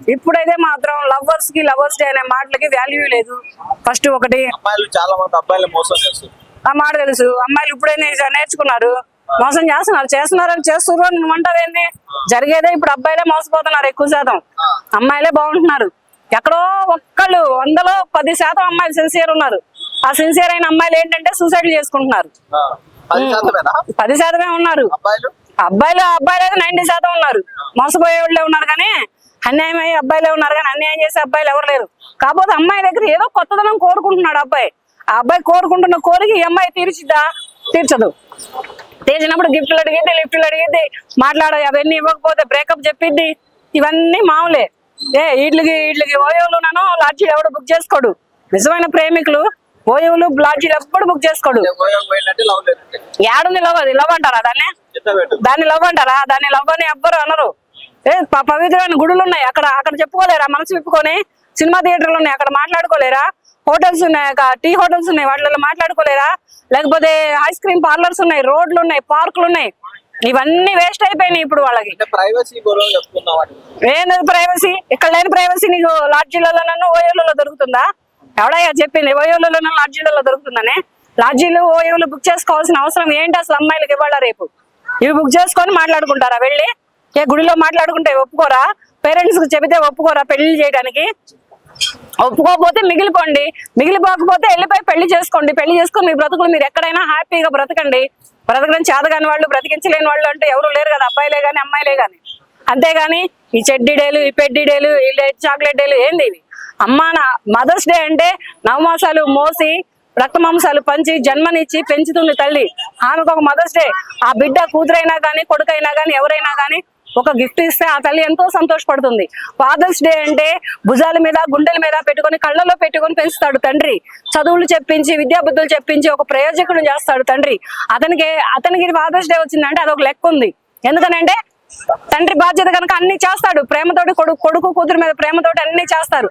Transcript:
ఇప్పుడైతే మాత్రం లవర్స్కి lovers day అనే మాటలకి వాల్యూ లేదు. ఫస్ట్ ఒకటి. అమ్మాయిలు చాలా మంది అబ్బాయిలు మోసం చేస్తారు. ఆ మాట తెలుసు. అమ్మాయిలు ఇప్పుడే నేర్చుకున్నారు. మోసం చేస్తున్నారు. చేస్తున్నారని చేస్తున్నారు అని అంటావేంది జరిగేదే ఇప్పుడు అబ్బాయిలే మోసపోతున్నారు ఎక్కువ శాతం. అమ్మాయిలే బాగుంటున్నారు. ఎక్కడో ఒక్కళ్ళు వందలో పది శాతం అమ్మాయిలు సిన్సియర్ ఉన్నారు. ఆ సిన్సియర్ అయిన అమ్మాయిలు ఏంటంటే సూసైడ్ చేసుకుంటున్నారు. పది శాతమే ఉన్నారు. అబ్బాయిలు? అబ్బాయిలు అబ్బాయిలు అయితే నైన్టీ శాతం ఉన్నారు. మోసపోయే వాళ్ళే ఉన్నారు కానీ అన్యాయం అయ్యి అబ్బాయిలే ఉన్నారు కానీ అన్యాయం చేసే అబ్బాయిలు ఎవరు లేరు. కాకపోతే అమ్మాయి దగ్గర ఏదో కొత్తదనం కోరుకుంటున్నాడు అబ్బాయి. ఆ అబ్బాయి కోరుకుంటున్న కోరిక ఈ అమ్మాయి తీర్చిద్దా? తీర్చదు. తీర్చినప్పుడు గిఫ్ట్లు అడిగిద్ది లిఫ్ట్లు అడిగిద్ది మాట్లాడ అవన్నీ ఇవ్వకపోతే బ్రేకప్ చెప్పిద్ది. ఇవన్నీ మామూలే. ఏ వీటికి వీటికి ఓయోలు నాను లాడ్జీలు ఎవడు బుక్ చేసుకోడు? నిజమైన ప్రేమికులు ఓయోలు లాడ్జీలు ఎప్పుడు బుక్ చేసుకోడు. ఏడుంది లవ్ అది? లవ్ అంటారా దాన్ని? దాన్ని లవ్ అంటారా? దాన్ని లవ్ అని ఎవ్వరు అనరు. ఏ పవిత్రమైన గుడులు ఉన్నాయి అక్కడ అక్కడ చెప్పుకోలేరా? మనసు విప్పుకొని సినిమా థియేటర్లు ఉన్నాయి. అక్కడ మాట్లాడుకోలేరా? హోటల్స్ ఉన్నాయి. టీ హోటల్స్ ఉన్నాయి. వాటిలో మాట్లాడుకోలేరా? లేకపోతే ఐస్ క్రీమ్ పార్లర్స్ ఉన్నాయి. రోడ్లు ఉన్నాయి. పార్కులు ఉన్నాయి. ఇవన్నీ వేస్ట్ అయిపోయినాయి ఇప్పుడు వాళ్ళకి. అంటే ప్రైవసీ ఇక్కడ లేని ప్రైవసీ నీకు లాడ్జీలలో ఓయోలలో దొరుకుతుందా? ఎవడయ్యా చెప్పింది. ఓయోలలో లాడ్జీలలో దొరుకుతుందని. లాడ్జీలు ఓయోలు బుక్ చేసుకోవాల్సిన అవసరం ఏంటి? అసలు అమ్మాయిలకి ఇవ్వాలా రేపు? ఇవి బుక్ చేసుకొని మాట్లాడుకుంటారా? వెళ్ళి ఏ గుడిలో మాట్లాడుకుంటే ఒప్పుకోరా? పేరెంట్స్కి చెబితే ఒప్పుకోరా పెళ్ళి చేయడానికి? ఒప్పుకోకపోతే మిగిలిపోండి. మిగిలిపోకపోతే వెళ్ళిపోయి పెళ్ళి చేసుకోండి. పెళ్ళి చేసుకుని మీ బ్రతుకులు మీరు ఎక్కడైనా హ్యాపీగా బ్రతకండి. బ్రతకడం చేతగాని వాళ్ళు బ్రతికించలేని వాళ్ళు అంటే ఎవరు లేరు కదా అబ్బాయిలే కానీ అమ్మాయిలే గాని. అంతేగాని ఈ చెడ్డీడేలు ఈ పెడ్డీడేలు ఈ చాక్లెట్ డేలు ఏంది ఇవి? అమ్మా నా మదర్స్ డే అంటే నవమాసాలు మోసి రక్తమాంసాలు పంచి జన్మనిచ్చి పెంచుతుంది తల్లి. ఆమెకు ఒక మదర్స్ డే. ఆ బిడ్డ కూతురైనా గానీ కొడుకైనా గానీ ఎవరైనా గానీ ఒక గిఫ్ట్ ఇస్తే ఆ తల్లి ఎంతో సంతోషపడుతుంది. ఫాదర్స్ డే అంటే భుజాల మీద గుండెల మీద పెట్టుకొని కళ్ళలో పెట్టుకొని పెంచుతాడు తండ్రి. చదువులు చెప్పించి విద్యాబుద్ధులు చెప్పించి ఒక ప్రయోజకుడు చేస్తాడు తండ్రి. అతనికి అతనికి ఫాదర్స్ డే వచ్చిందంటే అదొక లెక్క ఉంది. ఎందుకనంటే తండ్రి బాధ్యత కనుక అన్ని చేస్తాడు. ప్రేమతోటి కొడుకు కొడుకు కూతురు మీద ప్రేమతోటి అన్ని చేస్తారు.